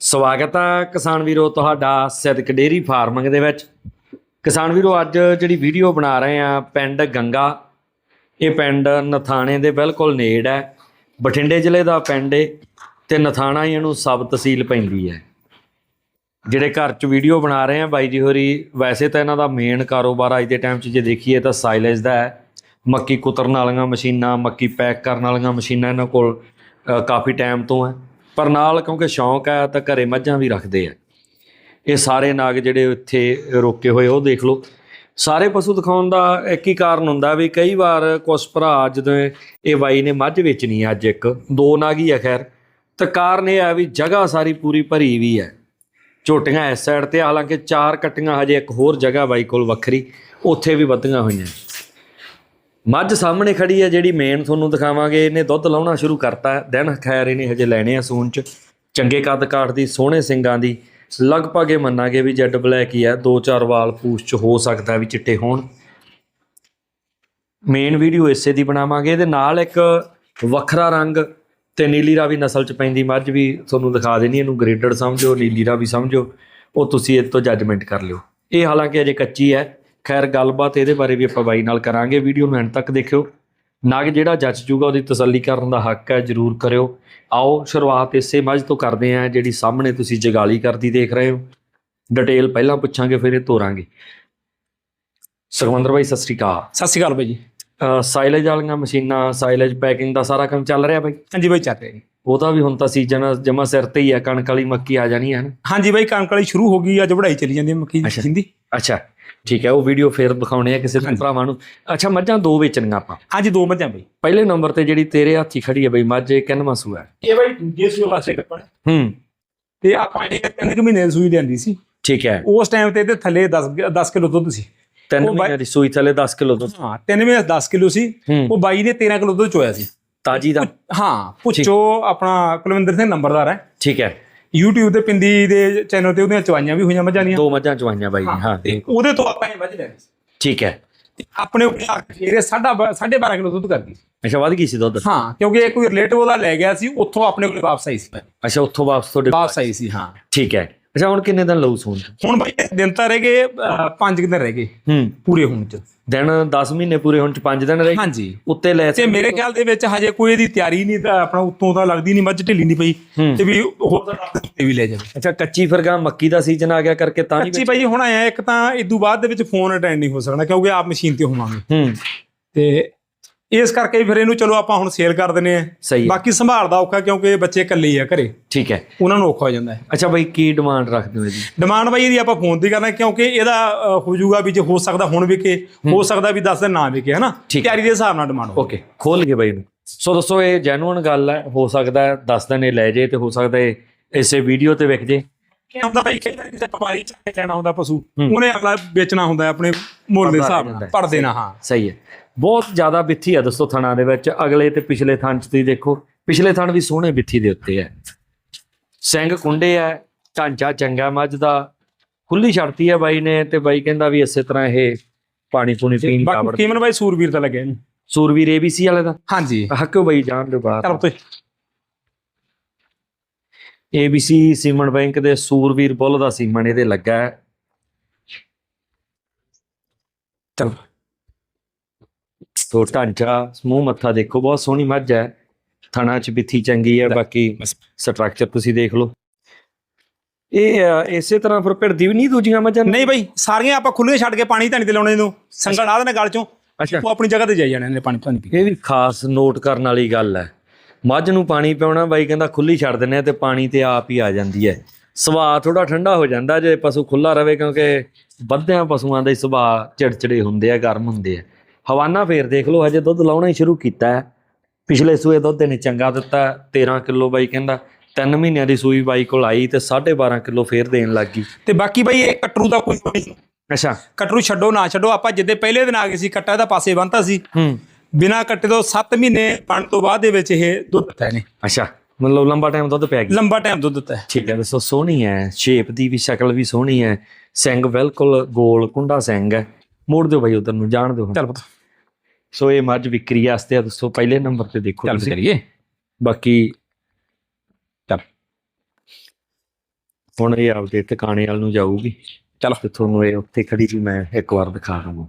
ਸਵਾਗਤ ਹੈ ਕਿਸਾਨ ਵੀਰੋ ਤੁਹਾਡਾ ਸਿੱਧਕ ਡੇਰੀ ਫਾਰਮਿੰਗ ਦੇ ਵਿੱਚ। ਕਿਸਾਨ ਵੀਰੋ, ਅੱਜ ਜਿਹੜੀ ਵੀਡੀਓ ਬਣਾ ਰਹੇ ਆ, ਪਿੰਡ ਗੰਗਾ। ਇਹ ਪਿੰਡ ਨਥਾਣੇ ਦੇ ਬਿਲਕੁਲ ਨੇੜ ਹੈ। ਬਠਿੰਡੇ ਜ਼ਿਲ੍ਹੇ ਦਾ ਪਿੰਡ ਏ ਤੇ ਨਥਾਣਾ ਹੀ ਇਹਨੂੰ ਸਬ ਤਹਿਸੀਲ ਪੈਂਦੀ ਹੈ। ਜਿਹੜੇ ਘਰ 'ਚ ਵੀਡੀਓ ਬਣਾ ਰਹੇ ਆ ਬਾਈ ਜੀ ਹੋਰੀ, ਵੈਸੇ ਤਾਂ ਇਹਨਾਂ ਦਾ ਮੇਨ ਕਾਰੋਬਾਰ ਅੱਜ ਦੇ ਟਾਈਮ 'ਚ ਜੇ ਦੇਖੀਏ ਤਾਂ ਸਾਈਲੇਜ ਦਾ ਹੈ। ਮੱਕੀ ਕੁਤਰਨ ਵਾਲੀਆਂ ਮਸ਼ੀਨਾਂ, ਮੱਕੀ ਪੈਕ ਕਰਨ ਵਾਲੀਆਂ ਮਸ਼ੀਨਾਂ ਇਹਨਾਂ ਕੋਲ ਕਾਫੀ ਟਾਈਮ ਤੋਂ ਹੈ। ਪਰ ਨਾਲ ਕਿਉਂਕਿ ਸ਼ੌਂਕ ਹੈ ਤਾਂ ਘਰੇ ਮੱਝਾਂ ਵੀ ਰੱਖਦੇ ਆ। ਇਹ ਸਾਰੇ ਨਾਗ ਜਿਹੜੇ ਇੱਥੇ ਰੋਕੇ ਹੋਏ, ਉਹ ਦੇਖ ਲਓ। ਸਾਰੇ ਪਸ਼ੂ ਦਿਖਾਉਣ ਦਾ ਇੱਕ ਹੀ ਕਾਰਨ ਹੁੰਦਾ ਵੀ ਕਈ ਵਾਰ ਕੁਛ ਭਰਾ ਜਦੋਂ ਇਹ ਬਾਈ ਨੇ ਮੱਝ ਵੇਚਣੀ ਹੈ ਅੱਜ ਇੱਕ, ਦੋ ਨਾਗ ਹੀ ਹੈ ਖੈਰ। ਤਾਂ ਕਾਰਨ ਇਹ ਆ ਵੀ ਜਗ੍ਹਾ ਸਾਰੀ ਪੂਰੀ ਭਰੀ ਵੀ ਹੈ ਝੋਟੀਆਂ ਇਸ ਸਾਈਡ ਤੇ, ਹਾਲਾਂਕਿ ਚਾਰ ਕੱਟੀਆਂ ਹਜੇ ਇੱਕ ਹੋਰ ਜਗ੍ਹਾ ਬਾਈ ਕੋਲ ਵੱਖਰੀ, ਉੱਥੇ ਵੀ ਵੱਧੀਆਂ ਹੋਈਆਂ। ਮੱਝ ਸਾਹਮਣੇ ਖੜੀ ਹੈ, ਜਿਹੜੀ ਮੇਨ ਤੁਹਾਨੂੰ ਦਿਖਾਵਾਂਗੇ। ਇਹਨੇ ਦੁੱਧ ਲਾਉਣਾ ਸ਼ੁਰੂ ਕਰਤਾ। ਦਿਨ ਖੈਰ ਇਹਨੇ ਹਜੇ ਲੈਣੇ ਆ ਸੂਨ ਚ। ਚੰਗੇ ਕੱਦ ਕਾਠ ਦੀ, ਸੋਹਣੇ ਸਿੰਗਾਂ ਦੀ। ਲਗਭਗ ਇਹ ਮੰਨਾਂਗੇ ਵੀ ਜੈਡ ਬਲੈਕ ਹੀ ਹੈ। ਦੋ ਚਾਰ ਵਾਲ ਪੂਛ ਚ ਹੋ ਸਕਦਾ ਵੀ ਚਿੱਟੇ ਹੋਣ। ਮੇਨ ਵੀਡੀਓ ਇਸੇ ਦੀ ਬਣਾਵਾਂਗੇ। ਇਹਦੇ ਨਾਲ ਇੱਕ ਵੱਖਰਾ ਰੰਗ ਤੇ ਨੀਲੀ ਰਾਵੀ ਨਸਲ ਚ ਪੈਂਦੀ ਮੱਝ ਵੀ ਤੁਹਾਨੂੰ ਦਿਖਾ ਦੇਣੀ। ਇਹਨੂੰ ਗ੍ਰੇਡਡ ਸਮਝੋ, ਨੀਲੀ ਰਾਵੀ ਸਮਝੋ। ਉਹ ਤੁਸੀਂ ਇਹ ਤੋਂ ਜੱਜਮੈਂਟ ਕਰ ਲਿਓ। ਇਹ ਹਾਲਾਂਕਿ ਅਜੇ ਕੱਚੀ ਹੈ। ਖੈਰ ਗੱਲਬਾਤ ਇਹਦੇ ਬਾਰੇ ਵੀ ਆਪਾਂ ਬਾਈ ਨਾਲ ਕਰਾਂਗੇ। ਵੀਡੀਓ ਨੂੰ ਐਂਡ ਤੱਕ ਦੇਖਿਓ। ਨਗ ਜਿਹੜਾ ਜੱਜ ਜੂਗਾ ਉਹਦੀ ਤਸੱਲੀ ਕਰਨ ਦਾ ਹੱਕ ਹੈ ਜਰੂਰ ਕਰਿਓ। ਆਓ ਸ਼ੁਰੂਆਤ ਇਸੇ ਮੱਝ ਤੋਂ ਕਰਦੇ ਹਾਂ ਜਿਹੜੀ ਸਾਹਮਣੇ ਤੁਸੀਂ ਜਗਾਲੀ ਕਰਦੀ ਦੇਖ ਰਹੇ ਹੋ। ਡਿਟੇਲ ਪਹਿਲਾਂ ਪੁੱਛਾਂਗੇ ਫਿਰ ਇਹ ਤੋਰਾਂਗੇ। ਸੁਖਮੰਦਰ ਬਾਈ ਸਤਿ ਸ੍ਰੀ ਅਕਾਲ। ਸਤਿ ਸ਼੍ਰੀ ਅਕਾਲ ਬਾਈ ਜੀ। ਸਾਈਲੇਜ ਵਾਲੀਆਂ ਮਸ਼ੀਨਾਂ ਸਾਈਲੇਜ ਪੈਕਿੰਗ ਦਾ ਸਾਰਾ ਕੰਮ ਚੱਲ ਰਿਹਾ ਬਾਈ? ਹਾਂਜੀ ਬਾਈ ਚੱਲ ਰਿਹਾ ਜੀ। ਉਹਦਾ ਵੀ ਹੁਣ ਤਾਂ ਸੀਜ਼ਨ ਜਮਾ ਸਿਰ ਤੇ ਹੀ ਹੈ ਕਣਕ ਵਾਲੀ ਮੱਕੀ ਆ ਜਾਣੀ ਹੈ ਨਾ? ਹਾਂਜੀ ਬਾਈ ਕਣਕ ਵਾਲੀ ਸ਼ੁਰੂ ਹੋ ਗਈ ਅੱਜ ਵਢਾਈ ਚੱਲੀ ਜਾਂਦੀ ਹੈ ਮੱਕੀ ਦੀ। ਅੱਛਾ। ਠੀਕ ਹੈ ਉਹ ਵੀਡੀਓ ਫੇਰ ਦਿਖਾਉਣੇ ਆ ਕਿਸੇ ਦਿਨ ਭਰਾਵਾਂ ਨੂੰ। ਅੱਛਾ ਮੱਝਾਂ ਦੋ ਵੇਚਣੀਆਂ ਆਪਾਂ। ਹਾਂਜੀ ਦੋ ਮੱਝਾਂ ਬਾਈ। ਪਹਿਲੇ ਨੰਬਰ ਤੇ ਜਿਹੜੀ ਤੇਰੇ ਹੱਥੀ ਖੜੀ ਹੈ ਬਈ ਮੱਝ ਇਹ ਕਿੰਨਵਾਂ ਸੂਆ ਹੈ? ਇਹ ਬਾਈ ਦੂਜੇ ਸੂਏ ਵਾਸਤੇ ਕੱਪਣ ਹੂੰ। ਤੇ ਆਪਾਂ ਇਹ ਤਿੰਨ ਕੁ ਮਹੀਨੇ ਦੀ ਸੂਈ ਲਿਆਂਦੀ ਸੀ। ਠੀਕ ਹੈ। ਉਸ ਟਾਈਮ ਤੇ ਇਹਦੇ ਥੱਲੇ 10 10 ਕਿਲੋ ਦੁੱਧ ਸੀ। ਤਿੰਨ ਮਹੀਨਿਆਂ ਦੀ ਸੂਈ ਥੱਲੇ 10 ਕਿਲੋ ਦੁੱਧ। ਹਾਂ ਤਿੰਨ ਮਹੀਨੇ 10 ਕਿਲੋ ਸੀ। ਉਹ ਬਾਈ ਨੇ 13 ਕਿਲੋ ਦੁੱਧ ਚੋਇਆ ਸੀ। ਤਾਜੀ ਦਾ। ਹਾਂ ਪੁੱਛੋ ਆਪਣਾ ਕੁਲਵਿੰਦਰ ਸਿੰਘ ਨੰਬਰਦਾਰ ਹੈ। ਠੀਕ ਹੈ। YouTube ਤੇ ਪਿੰਦੀ ਦੇ ਚੈਨਲ ਤੇ ਉਹਦੀਆਂ ਚਵਾਈਆਂ ਵੀ ਹੋਈਆਂ ਮੱਝਾਂ ਦੀਆਂ। ਦੋ ਮੱਝਾਂ ਚਵਾਈਆਂ ਬਾਈ ਨੇ ਹਾਂ ਤੇ ਉਹਦੇ ਤੋਂ ਆਪਾਂ ਇਹ ਮੱਝ ਲੈਣੀ ਸੀ। ਠੀਕ ਹੈ। ਤੇ ਆਪਣੇ ਉੱਤੇ ਆ ਕੇ ਫੇਰ ਇਹ ਸਾਢਾ ਬ- ਸਾਢੇ 12 ਕਿਲੋ ਦੁੱਧ ਕਰ ਗਈ ਅੱਛਾ ਵੱਧ ਗਈ ਸੀ ਦੁੱਧ? ਹਾਂ ਕਿਉਂਕਿ ਇਹ ਕੋਈ ਰਿਲੇਟਿਵ ਉਹਦਾ ਲੈ ਗਿਆ ਸੀ ਉੱਥੋਂ ਆਪਣੇ ਕੋਲ ਵਾਪਸ ਆਈ ਸੀ। ਅੱਛਾ ਉੱਥੋਂ ਵਾਪਸ ਤੁਹਾਡੇ ਵਾਪਸ ਆਈ ਸੀ ਹਾਂ। ਠੀਕ ਹੈ। ਅੱਛਾ ਹੁਣ ਕਿੰਨੇ ਦਿਨ ਲਊ ਸੂਣ? ਹੁਣ ਬਾਈ ਦਿਨ ਤਾਂ ਰਹਿ ਗਏ 5 ਦਿਨ ਰਹਿ ਗਏ ਹੂੰ। ਪੂਰੇ ਹੋਣ ਚ। ਦਿਨ 10 ਮਹੀਨੇ ਪੂਰੇ ਹੋਣ ਚ 5 ਦਿਨ ਰਹੇ ਹਾਂਜੀ। ਉੱਤੇ ਲੈ ਤੇ ਮੇਰੇ ਖਿਆਲ ਦੇ ਵਿੱਚ ਹਜੇ ਕੋਈ ਇਹਦੀ ਤਿਆਰੀ ਨਹੀਂ ਤਾਂ ਆਪਣਾ ਉੱਤੋਂ ਤਾਂ ਲੱਗਦੀ ਨਹੀਂ ਮੱਝ ਢਿੱਲੀ ਨਹੀਂ ਪਈ। ਹੂੰ। ਤੇ ਵੀ ਹੋਰ ਤਾਂ ਤੇ ਵੀ ਲੈ ਜਾਵੇ। ਅੱਛਾ ਕੱਚੀ ਫਿਰਗਾ ਮੱਕੀ ਦਾ ਸੀਜ਼ਨ ਆ ਗਿਆ ਕਰਕੇ ਤਾਂ ਨਹੀਂ ਕੱਚੀ ਬਾਈ ਹੁਣ ਆਇਆ ਇੱਕ ਤਾਂ ਇਦੋਂ ਬਾਅਦ ਦੇ ਵਿੱਚ ਫੋਨ ਅਟੈਂਡ ਨਹੀਂ ਹੋ ਸਕਦਾ ਕਿਉਂਕਿ ਆਪ ਮਸ਼ੀਨ ਤੇ ਹੋਵਾਂਗੇ। ਹੂੰ। ਤੇ ਇਸ ਕਰਕੇ ਫਿਰ ਇਹਨੂੰ ਚਲੋ ਆਪਾਂ ਹੁਣ ਸੇਲ ਕਰ ਦਿੰਨੇ ਆ ਸਹੀ ਹੈ। ਬਾਕੀ ਸੰਭਾਲਦਾ ਔਖਾ ਕਿਉਂਕਿ ਬੱਚੇ ਇਕੱਲੇ ਹੀ ਆ ਘਰੇ। ਠੀਕ ਹੈ। ਉਹਨਾਂ ਨੂੰ ਔਖਾ ਹੋ ਜਾਂਦਾ ਹੈ। ਅੱਛਾ ਬਈ ਕੀ ਡਿਮਾਂਡ ਰੱਖਦੇ ਹੋ ਇਹਦੀ? ਡਿਮਾਂਡ ਬਾਈ ਇਹਦੀ ਆਪਾਂ ਫੋਨ ਤੇ ਕਰਨਾ ਕਿਉਂਕਿ ਇਹਦਾ ਅ, ਹੋ ਜਾਊਗਾ ਵੀ ਜੇ ਹੋ ਸਕਦਾ ਹੁਣ ਵਿਕੇ ਹੋ। ਸਕਦਾ ਵੀ 10 ਦਿਨ ਨਾ ਵਿਕੇ ਹਨਾ? ਠੀਕ। ਤਿਆਰੀ ਦੇ ਹਿਸਾਬ ਨਾਲ ਡਿਮਾਂਡ ਹੋ ਓਕੇ ਖੋਲ ਕੇ ਬਈ ਨੂੰ ਸੋ ਦੋਸਤੋ ਇਹ ਜੈਨੂਇਨ ਗੱਲ ਹੈ ਹੋ ਸਕਦਾ ਹੈ 10 ਦਿਨ ਇਹ ਲੈ ਜੇ ਤੇ ਹੋ ਸਕਦਾ ਹੈ ਇਸੇ ਵੀਡੀਓ ਤੇ ਵਿਕ ਜੇ। ਕੀ ਹੁੰਦਾ ਬਾਈ ਕਈ ਵਾਰੀ ਕਿਸੇ ਵਪਾਰੀ ਚੱਕੇ ਲੈਣਾ ਹੁੰਦਾ ਪਸ਼ੂ ਉਹਨੇ ਅਗਲਾ ਵੇਚਣਾ ਹੁੰਦਾ ਆਪਣੇ ਮੁੱਲ ਦੇ ਹਿਸਾਬ ਨਾਲ ਪਰ ਦੇਣਾ ਹਾਂ। ਸਹੀ ਹੈ। ਬਹੁਤ ਜ਼ਿਆਦਾ ਬਿੱਥੀ ਹੈ ਦੋਸਤੋ ਥਣਾ ਦੇ ਵਿੱਚ। ਅਗਲੇ ਤੇ ਪਿਛਲੇ ਥਣ ਚ ਤੁਸੀਂ ਦੇਖੋ। ਪਿਛਲੇ ਥਣ ਵੀ ਸੋਹਣੇ ਬਿੱਥੀ ਦੇ ਉੱਤੇ ਹੈ ਸਿੰਘ ਕੁੰਡੇ ਹੈ ਢਾਂਚਾ ਚੰਗਾ ਮੱਝ ਦਾ। ਖੁੱਲੀ ਛੜਤੀ ਹੈ ਬਾਈ ਨੇ ਤੇ ਬਾਈ ਕਹਿੰਦਾ ਵੀ ਇਸੇ ਤਰ੍ਹਾਂ ਇਹ ਪਾਣੀ ਪੂਣੀ ਪੀਣ ਬਾਕੀ ਕਾਵੜ ਕੀਮਨ ਬਾਈ ਸੂਰਵੀਰ ਤਾਂ ਲੱਗਿਆ ਸੂਰਵੀਰ ਏਬੀਸੀ ਵਾਲੇ ਦਾ? ਹਾਂਜੀ। ਹੱਕੋ ਬਾਈ ਜਾਣ ਦੇ ਬਾਅਦ ਚਲ ਤੇ ਏਬੀਸੀ ਸੀਮਨ ਬੈਂਕ ਦੇ ਸੂਰਵੀਰ ਬੁੱਲ ਦਾ ਸੀਮਨ ਇਹਦੇ ਲੱਗਾ। ਹੈ ਚਲ। ਸੋ ਢਾਂਚਾ ਸਮੂਹ ਮੱਥਾ ਦੇਖੋ ਬਹੁਤ ਸੋਹਣੀ ਮੱਝ ਹੈ। ਥਣਾ ਚ ਬਿੱਥੀ ਚੰਗੀ ਹੈ ਬਾਕੀ। ਸਟਰਕਚਰ ਤੁਸੀਂ ਦੇਖ ਲਓ। ਇਹ ਇਸੇ ਤਰ੍ਹਾਂ ਫਿਰ ਭਿੜਦੀ ਵੀ ਨਹੀਂ ਦੂਜੀਆਂ ਮੱਝਾਂ? ਨਹੀਂ ਬਾਈ ਸਾਰੀਆਂ ਆਪਾਂ ਖੁੱਲੇ ਛੱਡ ਕੇ ਪਾਣੀ ਨਹੀਂ ਤੇ ਲਾਉਣੇ ਇਹਨੂੰ। ਸੰਗਲ ਆ ਦੇਣਾ ਗਲ ਚੋਂ ਅੱਛਾ। ਉਹ ਆਪਣੀ ਜਗ੍ਹਾ ਤੇ ਜਾਈ ਜਾਣੇ ਨੇ ਪਾਣੀ ਪਾਣੀ। ਇਹ ਵੀ ਖਾਸ ਨੋਟ ਕਰਨ ਵਾਲੀ ਗੱਲ ਹੈ। ਮੱਝ ਨੂੰ ਪਾਣੀ ਪਿਉਣਾ ਬਾਈ ਕਹਿੰਦਾ ਖੁੱਲੀ ਛੱਡ ਦਿੰਦੇ ਆ ਤੇ ਪਾਣੀ ਤੇ ਆਪ ਹੀ ਆ ਜਾਂਦੀ ਹੈ। ਸੁਭਾਅ ਥੋੜਾ ਠੰਡਾ ਹੋ ਜਾਂਦਾ ਜੇ ਪਸ਼ੂ ਖੁੱਲਾ ਰਵੇ ਕਿਉਂਕਿ ਵੱਧਿਆਂ ਪਸ਼ੂਆਂ ਦੇ ਸੁਭਾਅ ਚਿੜਚਿੜੇ ਹੁੰਦੇ ਆ ਗਰਮ ਹੁੰਦੇ ਆ। ਹਵਾਨਾ ਫੇਰ ਦੇਖ ਲਓ ਹਜੇ ਦੁੱਧ ਲਾਉਣਾ ਹੀ ਸ਼ੁਰੂ ਕੀਤਾ ਹੈ। ਪਿਛਲੇ ਸੂਏ ਦੁੱਧ ਨੇ ਚੰਗਾ ਦਿੱਤਾ 13 ਕਿਲੋ ਬਾਈ ਕਹਿੰਦਾ 3 ਮਹੀਨਿਆਂ ਦੀ ਸੂਈ ਬਾਈ ਕੋਲ ਆਈ ਤੇ 12.5 ਕਿਲੋ ਫੇਰ ਦੇਣ ਲੱਗ ਗਈ। ਤੇ ਬਾਕੀ ਬਾਈ ਇਹ ਕਟਰੂ ਦਾ ਕੋਈ ਨਹੀਂ ਅੱਛਾ। ਕਟਰੂ ਛੱਡੋ ਨਾ ਛੱਡੋ ਆਪਾਂ ਜਿੱਦੇ ਪਹਿਲੇ ਦਿਨ ਆ ਗਏ ਸੀ ਕੱਟਾ ਇਹਦਾ ਪਾਸੇ ਬੰਨਤਾ ਸੀ। ਹੂੰ। ਬਿਨਾ ਕੱਟੇ ਤੋਂ 7 ਮਹੀਨੇ ਬਣ ਤੋਂ ਬਾਅਦ ਦੇ ਵਿੱਚ ਇਹ ਦੁੱਧ ਦਿੱਤਾ ਇਹਨੇ। ਅੱਛਾ ਮਤਲਬ ਲੰਬਾ ਟਾਈਮ ਦੁੱਧ ਪਿਆ ਗਿਆ। ਲੰਬਾ ਟਾਈਮ ਦੁੱਧ ਦਿੱਤਾ ਠੀਕ ਹੈ ਦੋਸਤੋ ਸੋਹਣੀ ਹੈ ਸ਼ੇਪ ਦੀ ਵੀ ਸ਼ਕਲ ਵੀ ਸੋਹਣੀ ਹੈ। ਸਿੰਘ ਬਿਲਕੁਲ ਗੋਲ ਕੁੰਡਾ ਸਿੰਘ ਹੈ। ਮੋੜ ਦਿਓ ਭਾਈ ਉਧਰ ਨੂੰ ਜਾਣ ਦਿਓ। ਚੱਲ ਪੁੱਤ। ਸੋ ਇਹ ਮੱਝ ਵਿਕਰੀ ਵਾਸਤੇ ਆ ਦੋਸਤੋ ਪਹਿਲੇ ਨੰਬਰ ਤੇ ਦੇਖੋ ਚੱਲ ਤੁਸੀਂ। ਕਰੀਏ ਬਾਕੀ ਚੱਲ। ਹੁਣ ਇਹ ਆਪਦੇ ਟਿਕਾਣੇ ਵੱਲ ਨੂੰ ਜਾਊਗੀ। ਚਲੋ। ਤੇ ਤੁਹਾਨੂੰ ਇਹ ਉੱਥੇ ਖੜੀ ਵੀ ਮੈਂ ਇੱਕ ਵਾਰ ਦਿਖਾ ਦਵਾਂ।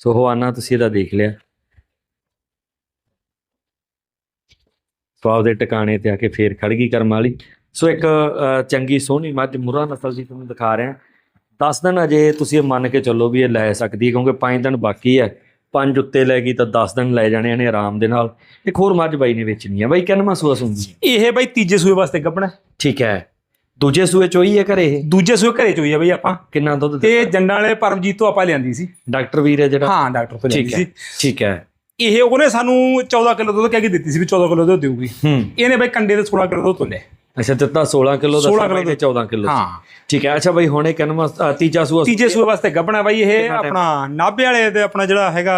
ਸੋ ਹਵਾਨਾ ਤੁਸੀਂ ਇਹਦਾ ਦੇਖ ਲਿਆ। ਸੋ ਆਪਦੇ ਟਿਕਾਣੇ ਤੇ ਆ ਕੇ ਫੇਰ ਖੜ ਗਈ ਕਰਮ ਵਾਲੀ। ਸੋ ਇੱਕ ਚੰਗੀ ਸੋਹਣੀ ਮੱਝ ਮੁਰਾ ਨਸਲ ਦੀ ਤੁਹਾਨੂੰ ਦਿਖਾ ਰਿਹਾ। 10 ਦਿਨ ਅਜੇ ਤੁਸੀਂ ਇਹ ਮੰਨ ਕੇ ਚੱਲੋ ਵੀ ਇਹ ਲੈ ਸਕਦੀ ਹੈ ਕਿਉਂਕਿ 5 ਦਿਨ ਬਾਕੀ ਹੈ। ਪੰਜ ਉੱਤੇ ਲੈ ਗਈ ਤਾਂ 10 ਦਿਨ ਲੈ ਜਾਣੇ ਨੇ ਆਰਾਮ ਦੇ ਨਾਲ। ਇੱਕ ਹੋਰ ਮੱਝ ਬਾਈ ਨੇ ਵੇਚਣੀ ਹੈ ਬਾਈ ਕਿੰਨਵਾਂ ਸੂਆ ਸੁਣਦੀ ਹੈ ਇਹ ਬਾਈ ਤੀਜੇ ਸੂਏ ਵਾਸਤੇ ਗੱਬਣਾ ਠੀਕ ਹੈ। ਦੂਜੇ ਸੂਏ ਚੋਈ ਹੈ ਘਰੇ ਇਹ? ਦੂਜੇ ਸੂਏ ਘਰੇ ਚੋਈ ਆ ਬਈ ਆਪਾਂ। ਕਿੰਨਾ ਦੁੱਧ ਤੇ ਜੰਡਾਂ ਵਾਲੇ ਪਰਮਜੀਤ ਤੋਂ ਆਪਾਂ ਲਿਆਂਦੀ ਸੀ। ਡਾਕਟਰ ਵੀਰ ਹੈ ਜਿਹੜਾ? ਹਾਂ ਡਾਕਟਰ ਤੋਂ ਲਿਆਂਦੀ ਹੈ ਸੀ। ਠੀਕ ਹੈ। ਇਹ ਉਹਨੇ ਸਾਨੂੰ 14 ਕਿਲੋ ਦੁੱਧ ਕਹਿ ਕੇ ਦਿੱਤੀ ਸੀ ਵੀ 14 ਕਿਲੋ ਦੁੱਧ ਦੇਊਗੀ। ਹੂੰ। ਇਹਨੇ ਬਾਈ ਕੰਡੇ ਦੇ 16 ਕਿਲੋ ਦੁੱਧ ਤੋਲੇ ਅੱਛਾ ਦਿੱਤਾ 16 ਕਿਲੋ ਦਾ 16 16 ਕਿਲੋ ਤੇ 14 ਕਿਲੋ ਹਾਂ। ਠੀਕ ਹੈ ਅੱਛਾ ਬਾਈ ਹੁਣੇ ਕਿੰਨਵਾਂ ਅ, ਤੀਜਾ ਸੂਆ ਤੀਜੇ ਸੂਏ ਵਾਸਤੇ ਗੱਬਣਾ ਬਾਈ ਇਹ? ਆਪਣਾ ਨਾਭੇ ਵਾਲੇ ਦੇ ਆਪਣਾ ਜਿਹੜਾ ਹੈਗਾ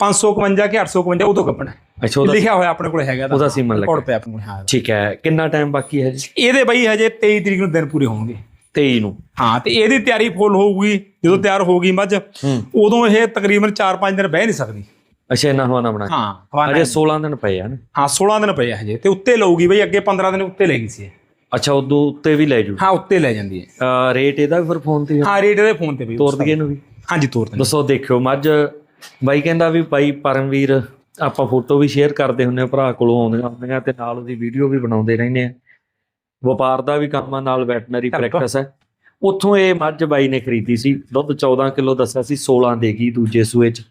551 ਕਿ 851 ਉਹ ਤੋਂ ਗੱਬਣਾ ਅੱਛਾ ਉਹਦਾ ਲਿਖਿਆ ਹੋਇਆ ਆਪਣੇ ਕੋਲ ਹੈਗਾ ਉਹਦਾ ਸੀਮਨ ਲੱਗਾ। ਰਿਕਾਰਡ ਪਿਆ ਆਪਣੇ ਕੋਲ ਹਾਂ ਠੀਕ ਹੈ ਕਿੰਨਾ ਟਾਈਮ ਬਾਕੀ ਹੈ ਜੀ? ਇਹਦੇ ਬਾਈ ਹਜੇ 23 ਤਰੀਕ ਨੂੰ ਦਿਨ ਪੂਰੇ ਹੋਣਗੇ। 23 ਨੂੰ। ਹਾਂ ਤੇ ਇਹਦੀ ਤਿਆਰੀ ਫੁੱਲ ਹੋਊਗੀ ਜਦੋਂ ਤਿਆਰ ਹੋ ਗਈ ਮੱਝ ਉਦੋਂ ਇਹ ਤਕਰੀਬਨ 4-5 ਦਿਨ ਬਹਿ ਨਹੀਂ ਸਕਦੀ। ਅੱਛਾ ਇਹਨਾਂ ਹਵਾਨਾ ਬਣਾ ਹਾਂ ਅਜੇ 16 ਦਿਨ ਪਏ ਆ ਨਾ। ਹਾਂ 16 ਦਿਨ ਪਏ ਆ ਹਜੇ ਤੇ ਉੱਤੇ ਲਊਗੀ ਬਈ ਅੱਗੇ 15 ਦਿਨ ਉੱਤੇ ਲੈ ਗਈ ਸੀ ਇਹ। ਅੱਛਾ ਉਦੋਂ ਉੱਤੇ ਵੀ ਲੈ ਜੂ। ਹਾਂ ਉੱਤੇ ਲੈ ਜਾਂਦੀ ਹੈ। ਰੇਟ ਇਹਦਾ ਵੀ ਫਿਰ ਫੋਨ ਤੇ ਹੀ ਹਾਂ ਰੇਟ ਇਹਦੇ ਫੋਨ ਤੇ ਬਈ ਤੋਰ ਦਈਏ ਇਹਨੂੰ ਵੀ। ਹਾਂਜੀ ਤੋਰ ਦਿੰਦੇ ਦੱਸੋ ਦੇਖਿਓ ਮੱਝ ਬਾਈ ਕਹਿੰਦਾ ਵੀ ਭਾਈ ਪਰਮਵੀਰ ਆਪਾਂ ਫੋਟੋ ਵੀ ਸ਼ੇਅਰ ਕਰਦੇ ਹੁੰਨੇ ਆ ਭਰਾ ਕੋਲੋਂ ਆਉਂਦੀਆਂ ਹੁੰਦੀਆਂ ਤੇ ਨਾਲ ਉਹਦੀ ਵੀਡੀਓ ਵੀ ਬਣਾਉਂਦੇ ਰਹਿੰਦੇ ਆ ਵਪਾਰ ਦਾ ਵੀ ਕੰਮ ਆ ਨਾਲ ਵੈਟਨਰੀ। ਪ੍ਰੈਕਟਿਸ ਹੈ। ਉੱਥੋਂ ਇਹ ਮੱਝ ਬਾਈ ਨੇ ਖਰੀਦੀ ਸੀ ਦੁੱਧ 14 ਕਿਲੋ ਦੱਸਿਆ ਸੀ 16 ਦੇਗੀ ਦੂਜੇ ਸੂਏ ਚ।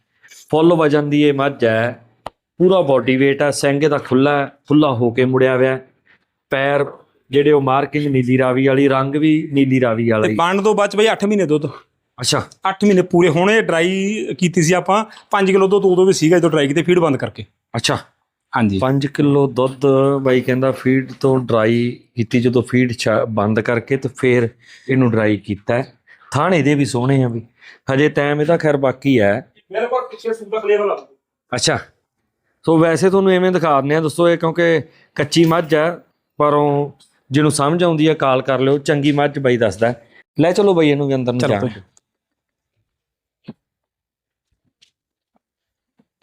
ਫੁੱਲ ਵਜਨ ਦੀ ਇਹ ਮੱਝ ਹੈ। ਪੂਰਾ ਬਾਡੀ weight ਹੈ ਸਿੰਘ ਦਾ ਖੁੱਲਾ ਖੁੱਲਾ ਹੋ ਕੇ ਮੁੜਿਆ ਹੋਇਆ ਹੈ। ਪੈਰ ਜਿਹੜੇ ਉਹ ਮਾਰਕਿੰਗ ਨੀਲੀ ਰਾਵੀ ਵਾਲੀ ਰੰਗ ਵੀ ਨੀਲੀ ਰਾਵੀ ਵਾਲਾ ਤੇ ਹੀ। ਬੰਡ ਤੋਂ ਬਾਅਦ ਚ ਬਈ 8 ਮਹੀਨੇ ਦੁੱਧ। ਅੱਛਾ। 8 ਮਹੀਨੇ ਪੂਰੇ ਹੋਣੇ ਡਰਾਈ ਕੀਤੀ ਸੀ ਆਪਾਂ। 5 ਕਿਲੋ ਦੁੱਧ ਉਦੋਂ ਵੀ ਸੀਗਾ ਜਦੋਂ ਡਰਾਈ ਕੀਤੇ ਫੀਡ ਬੰਦ ਕਰਕੇ। ਅੱਛਾ। ਹਾਂਜੀ। 5 ਕਿਲੋ ਦੁੱਧ ਬਾਈ ਕਹਿੰਦਾ ਫੀਡ ਤੋਂ ਡਰਾਈ ਕੀਤੀ ਜਦੋਂ ਫੀਡ ਬੰਦ ਕਰਕੇ ਤੇ ਫਿਰ ਇਹਨੂੰ ਡਰਾਈ ਕੀਤਾ ਹੈ। ਥਾਣ ਇਹਦੇ ਵੀ ਸੋਹਣੇ ਆ ਵੀ। ਹਜੇ ਟਾਈਮ ਇਹਦਾ ਖੈਰ ਬਾਕੀ ਹੈ। ਮੇਰੇ ਕੋਲ ਪਿੱਛੇ ਸੂਪਰ ਕਲੀਅਰ ਵਾਲਾ ਅੱਛਾ। ਸੋ ਵੈਸੇ ਤੁਹਾਨੂੰ ਐਵੇਂ ਦਿਖਾ ਦਿੰਦੇ ਆ ਦੋਸਤੋ ਇਹ ਕਿਉਂਕਿ ਕੱਚੀ ਮੱਝ ਹੈ ਪਰ ਉਹ ਜਿਹਨੂੰ ਸਮਝ ਆਉਂਦੀ ਹੈ ਕਾਲ ਕਰ ਲਿਓ ਚੰਗੀ ਮੱਝ ਬਾਈ ਦੱਸਦਾ। ਲੈ ਚਲੋ ਬਾਈ ਇਹਨੂੰ ਵੀ ਅੰਦਰ ਨੂੰ ਭਾਈ।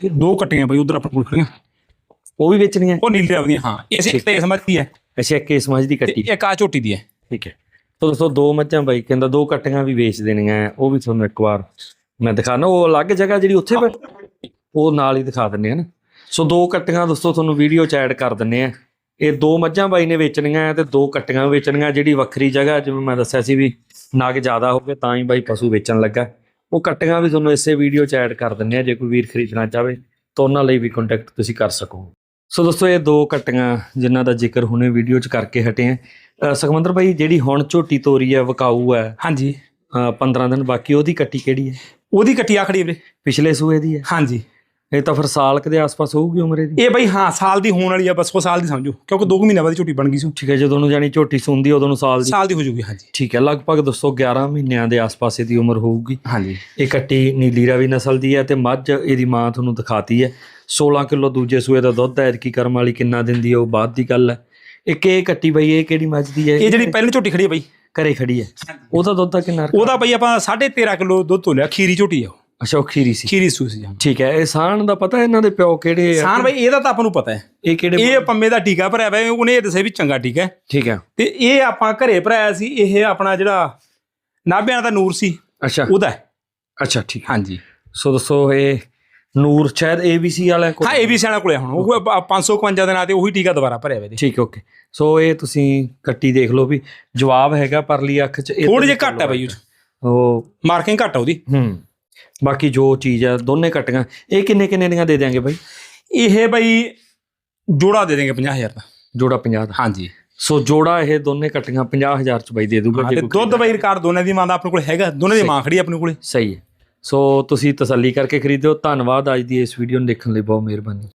ਤੇ ਦੋ ਕੱਟੀਆਂ ਬਈ ਉਧਰ ਆਪਣੇ ਕੋਲ ਖੜੀਆਂ ਉਹ ਵੀ ਵੇਚਣੀ ਹੈ ਉਹ ਨੀਲੇ ਆਉਂਦੀਆਂ ਹਾਂ। ਇਸੇ ਇੱਕ ਤੇ ਸਮਝਦੀ ਹੈ ਅੱਛਾ ਇੱਕ ਇਸ ਮੱਝ ਦੀ ਕੱਟੀ। ਇੱਕ ਆ ਝੋਟੀ ਦੀ ਹੈ ਠੀਕ ਹੈ। ਤੋ ਦੋਸਤੋ ਦੋ ਮੱਝਾਂ ਬਾਈ ਕਹਿੰਦਾ ਦੋ ਕੱਟੀਆਂ ਵੀ ਵੇਚ ਦੇਣੀਆਂ ਉਹ ਵੀ ਤੁਹਾਨੂੰ ਇੱਕ ਵਾਰ ਮੈਂ ਦਿਖਾਣਾ ਉਹ ਅਲੱਗ ਜਗ੍ਹਾ ਜਿਹੜੀ ਉੱਥੇ ਬੈ- ਉਹ ਨਾਲ ਹੀ ਦਿਖਾ ਦਿੰਨੇ ਆ ਨਾ। ਸੋ ਦੋ ਕੱਟੀਆਂ ਦੋਸਤੋ ਤੁਹਾਨੂੰ ਵੀਡੀਓ ਚ ਐਡ ਕਰ ਦਿੰਨੇ ਆ। ਇਹ ਦੋ ਮੱਝਾਂ ਬਾਈ ਨੇ ਵੇਚਣੀਆਂ ਹੈ ਤੇ ਦੋ ਕੱਟੀਆਂ ਵੇਚਣੀਆਂ ਜਿਹੜੀ ਵੱਖਰੀ ਜਗ੍ਹਾ ਜਿਵੇਂ ਮੈਂ ਦੱਸਿਆ ਸੀ ਵੀ ਨਗ ਜ਼ਿਆਦਾ ਹੋ ਗਏ ਤਾਂ ਹੀ ਬਾਈ ਪਸ਼ੂ ਵੇਚਣ ਲੱਗਾ। ਉਹ ਕੱਟੀਆਂ ਵੀ ਤੁਹਾਨੂੰ ਇਸੇ ਵੀਡੀਓ ਚ ਐਡ ਕਰ ਦਿੰਨੇ ਆ ਜੇ ਕੋਈ ਵੀਰ ਖਰੀਦਣਾ ਚਾਹਵੇ ਤਾਂ ਉਹਨਾਂ ਲਈ ਵੀ ਕੰਟੈਕਟ ਤੁਸੀਂ ਕਰ ਸਕੋ। ਸੋ ਦੋਸਤੋ ਇਹ ਦੋ ਕੱਟੀਆਂ ਜਿਨ੍ਹਾਂ ਦਾ ਜ਼ਿਕਰ ਹੁਣੇ ਵੀਡੀਓ ਚ ਕਰਕੇ ਹਟੇ ਆ। ਅ, ਸੁਖਮੰਦਰ ਭਾਈ ਜਿਹੜੀ ਹੁਣ ਝੋਟੀ ਤੋਰੀ ਹੈ ਵਕਾਊ ਹੈ ਹਾਂਜੀ। 15 ਦਿਨ ਬਾਕੀ ਉਹਦੀ ਕੱਟੀ ਕਿਹੜੀ ਹੈ? ਉਹਦੀ ਕੱਟੀ ਆਖੜੀ ਵੀਰੇ। ਪਿਛਲੇ ਸੂਏ ਦੀ ਹੈ? ਹਾਂਜੀ। ਇਹ ਤਾਂ ਫਿਰ ਸਾਲ ਕੁ ਦੇ ਆਸ-ਪਾਸ ਹੋਊਗੀ ਉਮਰੇ ਦੀ? ਇਹ ਬਈ ਹਾਂ ਸਾਲ ਦੀ ਹੋਣ ਵਾਲੀ ਆ ਬਸ ਉਹ ਸਾਲ ਦੀ ਸਮਝੋ ਕਿਉਂਕਿ 2 ਮਹੀਨੇ ਬਾਅਦ ਝੋਟੀ ਬਣ ਗਈ ਸੀ। ਠੀਕ ਹੈ ਜਦੋਂ ਨੂੰ ਜਾਨੀ ਝੋਟੀ ਸੁੰਦੀ ਉਦੋਂ ਨੂੰ ਸਾਲ ਦੀ। ਸਾਲ ਦੀ ਹੋ ਜੂਗੀ ਹਾਂਜੀ। ਠੀਕ ਹੈ ਲਗਭਗ ਦੋਸਤੋ 11 ਮਹੀਨਿਆਂ ਦੇ ਆਸ-ਪਾਸ ਇਹਦੀ ਉਮਰ ਹੋਊਗੀ। ਹਾਂਜੀ। ਇਹ ਕੱਟੀ ਨੀਲੀ ਰਾਵੀ ਨਸਲ ਦੀ ਹੈ ਤੇ ਮੱਝ ਇਹਦੀ ਮਾਂ ਤੁਹਾਨੂੰ ਦਿਖਾਤੀ ਹੈ। 16 ਕਿਲੋ ਦੂਜੇ ਸੂਏ ਦਾ ਦੁੱਧ ਹੈ ਕੀ ਕਰਮ ਵਾਲੀ ਕਿੰਨਾ ਦਿੰਦੀ ਹੈ ਉਹ ਬਾਅਦ ਦੀ ਗੱਲ ਹੈ। ਇੱਕ ਇਹ ਕੱਟੀ ਬਈ ਇਹ ਕਿਹੜੀ ਮੱਝ ਦੀ ਹੈ? ਇਹ ਜਿਹੜੀ ਪਹਿਲੀ ਝੋਟੀ ਖੜੀ ਹੈ ਬਈ ਘਰੇ ਖੜੀ ਹੈ। ਉਹਦਾ ਦੁੱਧ ਤਾਂ ਕਿੰਨਾ ਉਹਦਾ ਬਈ ਆਪਾਂ 13.5 ਕਿਲੋ ਦੁੱਧ ਤੋਲਿਆ ਖੀਰੀ ਝੋਟੀ ਆ ਉਹ। ਅੱਛਾ ਉਹ ਖੀਰੀ ਸੀ। ਖੀਰੀ ਸੂਈ ਸੀ ਠੀਕ ਹੈ ਇਹ ਸਾਣ ਦਾ ਪਤਾ ਇਹਨਾਂ ਦੇ ਪਿਓ ਕਿਹੜੇ ਆ? ਸਾਨ ਬਈ ਇਹਦਾ ਤਾਂ ਆਪਾਂ ਨੂੰ ਪਤਾ ਹੈ। ਇਹ ਕਿਹੜੇ ਇਹ ਪੰਮੇ ਦਾ ਟੀਕਾ ਭਰਿਆ ਹੋਇਆ ਉਹਨੇ ਇਹ ਦੱਸਿਆ ਵੀ ਚੰਗਾ ਟੀਕਾ ਹੈ। ਠੀਕ ਹੈ। ਤੇ ਇਹ ਆਪਾਂ ਘਰੇ ਭਰਾਇਆ ਸੀ ਇਹ ਆਪਣਾ ਜਿਹੜਾ ਨਾਭਿਆਂ ਦਾ ਨੂਰ ਸੀ ਅੱਛਾ। ਉਹਦਾ ਹੈ। ਅੱਛਾ ਠੀਕ ਹਾਂਜੀ। ਸੋ ਦੱਸੋ ਇਹ ਨੂਰ ਸ਼ਾਇਦ ABC ਵਾਲਿਆਂ ਕੋਲ? ਹਾਂ ਇਹ ਵੀ ਸਿਆਣਾ ਕੋਲੇ ਹੁਣ। ਉਹ 551 ਦੇ ਨਾਂ ਤੇ ਉਹੀ ਟੀਕਾ ਦੁਬਾਰਾ ਭਰਿਆ ਹੋਇਆ ਠੀਕ ਓਕੇ ਸੋ ਇਹ ਤੁਸੀਂ ਕੱਟੀ ਦੇਖ ਲਓ ਵੀ ਜਵਾਬ ਹੈਗਾ ਪਰਲੀ ਅੱਖ 'ਚ ਥੋੜੀ ਜਿਹੀ ਘੱਟ ਹੈ ਬਈ ਉਹ ਮਾਰਕਿੰਗ ਘੱਟ ਆ ਉਹਦੀ। ਹੂੰ। ਬਾਕੀ ਜੋ ਚੀਜ਼ ਆ ਦੋਨੇ ਕੱਟੀਆਂ ਇਹ ਕਿੰਨੇ ਕਿੰਨੇ ਦੀਆਂ ਦੇ ਦਿਆਂਗੇ ਬਾਈ? ਇਹ ਬਈ ਜੋੜਾ ਦੇ ਦੇਂਗੇ 50000 ਦਾ। ਜੋੜਾ 50 ਦਾ? ਹਾਂਜੀ। ਸੋ ਜੋੜਾ ਇਹ ਦੋਨੇ ਕੱਟੀਆਂ 50000 ਚ ਬਾਈ ਦੇ ਦੂਗਾ ਜੇ ਦੁੱਧ ਬਈ ਰਿਕਾਰਡ ਦੋਨੇ ਦੀ ਮਾਂ ਦਾ ਆਪਣੇ ਕੋਲ ਹੈਗਾ ਦੋਨੇ ਦੀ ਮਾਂ ਖੜੀ ਆਪਣੇ ਕੋਲੇ। ਸਹੀ ਹੈ। ਸੋ ਤੁਸੀਂ ਤਸੱਲੀ ਕਰਕੇ ਖਰੀਦਿਓ। ਧੰਨਵਾਦ। ਅੱਜ ਦੀ ਇਸ ਵੀਡੀਓ ਨੂੰ ਦੇਖਣ ਲਈ ਬਹੁਤ ਮਿਹਰਬਾਨੀ।